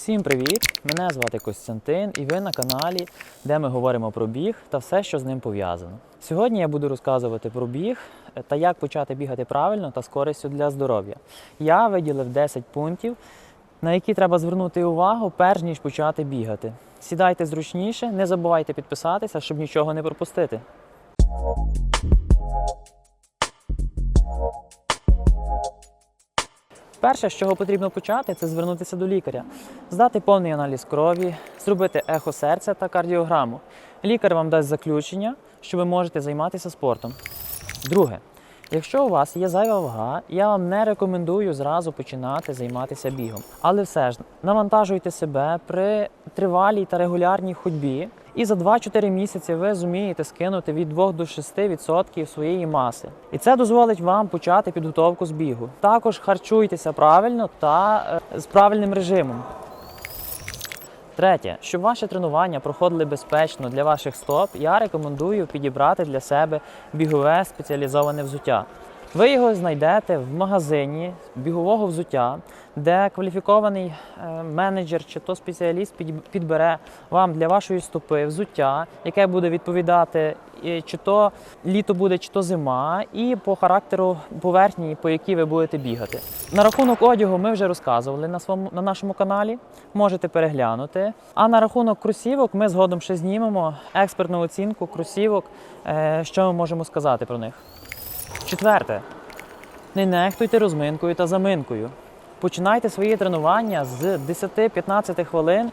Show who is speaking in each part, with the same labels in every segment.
Speaker 1: Всім привіт! Мене звати Костянтин, і ви на каналі, де ми говоримо про біг та все, що з ним пов'язано. Сьогодні я буду розказувати про біг та як почати бігати правильно та з користю для здоров'я. Я виділив 10 пунктів, на які треба звернути увагу, перш ніж почати бігати. Сідайте зручніше, не забувайте підписатися, щоб нічого не пропустити. Перше, з чого потрібно почати, це звернутися до лікаря, здати повний аналіз крові, зробити ехо серця та кардіограму. Лікар вам дасть заключення, що ви можете займатися спортом. Друге, якщо у вас є зайва вага, я вам не рекомендую зразу починати займатися бігом. Але все ж навантажуйте себе при тривалій та регулярній ходьбі, і за 2-4 місяці ви зумієте скинути від 2 до 6% своєї маси. І це дозволить вам почати підготовку з бігу. Також харчуйтеся правильно та е, з правильним режимом. Третє, щоб ваші тренування проходили безпечно для ваших стоп, я рекомендую підібрати для себе бігове спеціалізоване взуття. Ви його знайдете в магазині бігового взуття, де кваліфікований е, менеджер чи то спеціаліст під- підбере вам для вашої стопи взуття, яке буде відповідати е, чи то літо буде, чи то зима, і по характеру поверхні, по якій ви будете бігати. На рахунок одягу ми вже розказували на своєму на нашому каналі. Можете переглянути. А на рахунок кросівок ми згодом ще знімемо експертну оцінку кросівок, е, що ми можемо сказати про них. Четверте. Не нехтуйте розминкою та заминкою. Починайте свої тренування з 10-15 хвилин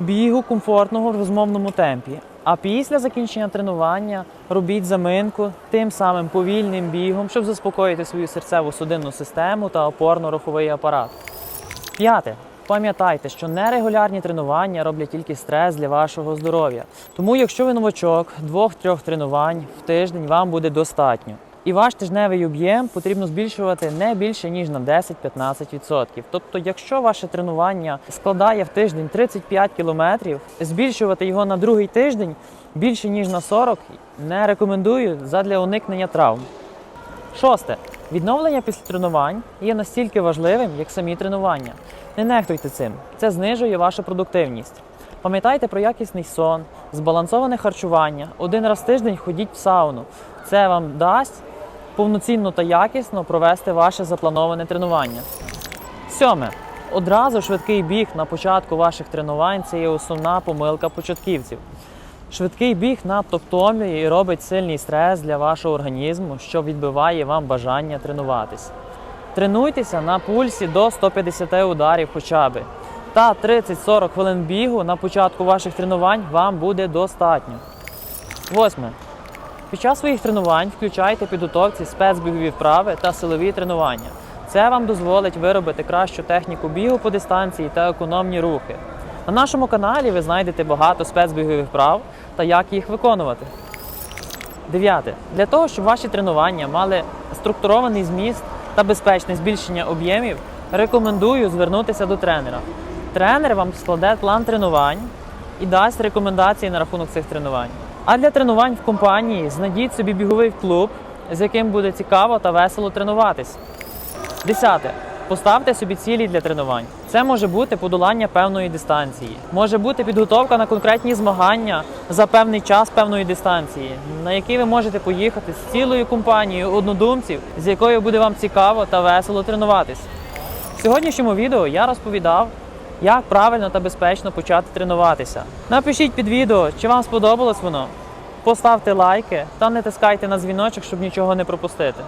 Speaker 1: бігу комфортного в розмовному темпі. А після закінчення тренування робіть заминку тим самим повільним бігом, щоб заспокоїти свою серцеву судинну систему та опорно-руховий апарат. П'яте. Пам'ятайте, що нерегулярні тренування роблять тільки стрес для вашого здоров'я. Тому, якщо ви новачок, двох-трьох тренувань в тиждень вам буде достатньо. І ваш тижневий об'єм потрібно збільшувати не більше ніж на 10-15%. Тобто, якщо ваше тренування складає в тиждень 35 кілометрів, збільшувати його на другий тиждень більше ніж на 40 не рекомендую задля уникнення травм. Шосте. Відновлення після тренувань є настільки важливим, як самі тренування. Не нехтуйте цим. Це знижує вашу продуктивність. Пам'ятайте про якісний сон, збалансоване харчування. Один раз в тиждень ходіть в сауну. Це вам дасть повноцінно та якісно провести ваше заплановане тренування. Сьоме. Одразу швидкий біг на початку ваших тренувань це є основна помилка початківців. Швидкий біг надто втомлює і робить сильний стрес для вашого організму, що відбиває вам бажання тренуватись. Тренуйтеся на пульсі до 150 ударів хоча б. Та 30-40 хвилин бігу на початку ваших тренувань вам буде достатньо. Восьме. Під час своїх тренувань включайте підготовці спецбігові вправи та силові тренування. Це вам дозволить виробити кращу техніку бігу по дистанції та економні рухи. На нашому каналі ви знайдете багато спецбігових вправ та як їх виконувати. Дев'яте. Для того, щоб ваші тренування мали структурований зміст та безпечне збільшення об'ємів, рекомендую звернутися до тренера. Тренер вам складе план тренувань і дасть рекомендації на рахунок цих тренувань. А для тренувань в компанії знайдіть собі біговий клуб, з яким буде цікаво та весело тренуватись. Десяте. Поставте собі цілі для тренувань. Це може бути подолання певної дистанції, може бути підготовка на конкретні змагання за певний час певної дистанції, на які ви можете поїхати з цілою компанією однодумців, з якою буде вам цікаво та весело тренуватись. В сьогоднішньому відео я розповідав, як правильно та безпечно почати тренуватися. Напишіть під відео, чи вам сподобалось воно. Поставте лайки та не тискайте на дзвіночок, щоб нічого не пропустити.